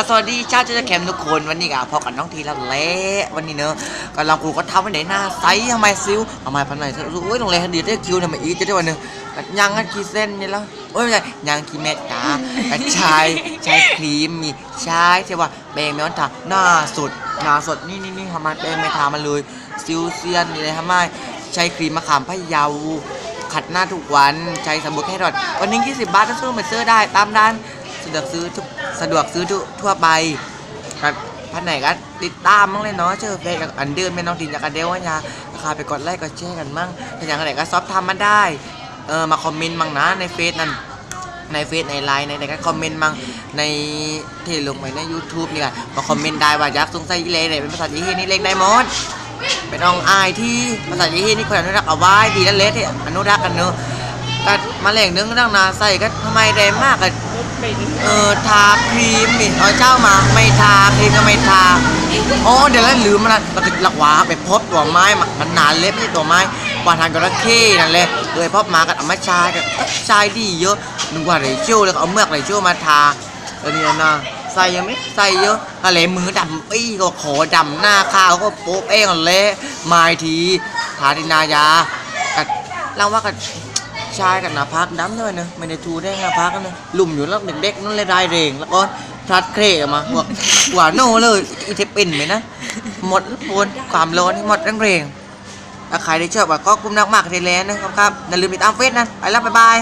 อะสวัสดีชาวเจ้าแคมทุกคนวันนี้ก็พอกับน้องทีแล้วแหละวันนี้เนอะกำลังกูก็ทำวันไหนหน้าใสทำไมซิวทำไมพันไหนรู้โอ้ยลงเลยเดียวได้คิวทำไมอีกจะได้วันหนึ่งยังกันกี่เส้นนี่แล้วโอ้ยไม่ใช่ยังกี่เม็ดกากระชายใช้ครีมมีใช้ใช่ว่าแบงแมวทาหน้าสดหน้าสดนี่นี่นี่ทำไมแบงไม่ทามันเลยซิวเซียนนี่เลยทำไมใช้ครีมมะขามพะเยาขัดหน้าทุกวันใช้สบู่แครอทวันหนึง20 บาทถ้าซื้อมาซื้อได้ตามร้าน สะดวกซื้อทุกสะดวกซื้อทุกทั่วไปครับพันไหนก็ติดตามมั่งเลยเนาะเจอเฟซกับอันเดิมเป็นน้องดินจากอันเดวว่ายาราคาไปกดไลค์กดแชร์กันมั่งถ้าอย่างไรก็ซอฟทำมาได้เออมาคอมเมนต์มั่งนะในเฟซนั่นในเฟซในไลน์ในในก็คอมเมนต์มั่งในที่ลงไปใน YouTube นี่ค่ะมาคอมเมนต์ได้ว่าอยากสงสัยอีเลไหนเป็นภาษาจีนนี่เล็กได้หมดเป็นองอายที่ภาษาจีนนี่คนอนุรักษ์เอาไว้ดีนั่นเละที่อนุรักษ์กันเนอะ ก็มาแหล่งนึงนั่งนาใส่ก็ทำไมได้มากอะเออทาครีมนี่เอาเจ้ามาไม่ทาครีมก็ไม่ทาโอ้เดี๋ยวแล้วลืมมันละเราก็หลักหวาไปพบตัวไม้มามันนานเล็บไม่ใช่ตัวไม้วานทานกระเข้นั่นเลยเลยพบมากันเอามาชายกันชายดีเยอะนึกว่าไรเชี่ยวแล้วก็เอาเมือกไรเชี่ยวมาทาเออเนี่ยนะใส่ยังไม่ใส่เยอะอะไรมือดำปี้ก็ขอดำหน้าข้าวก็โป๊ะเอ้งเละไม้ทีทาดินายากัดเล่าว่ากัน ชายกันหนาพักดำด้วยนะไม่ได้ทูได้หนาพักกันนะหลุมอยู่แล้วเด็กๆนั่นเลยได้เรงแล้วก็ทัดเคร่ออกมาบอกหวานโน่เลยอีเทปปินไหมนะหมดปวนความร้อนหมดแรงเรงถ้าใครได้ชอบก็กุ้มนักมากเทเลนนะครับครับอย่าลืมติดตามเฟซนะไปแล้วบ๊ายบาย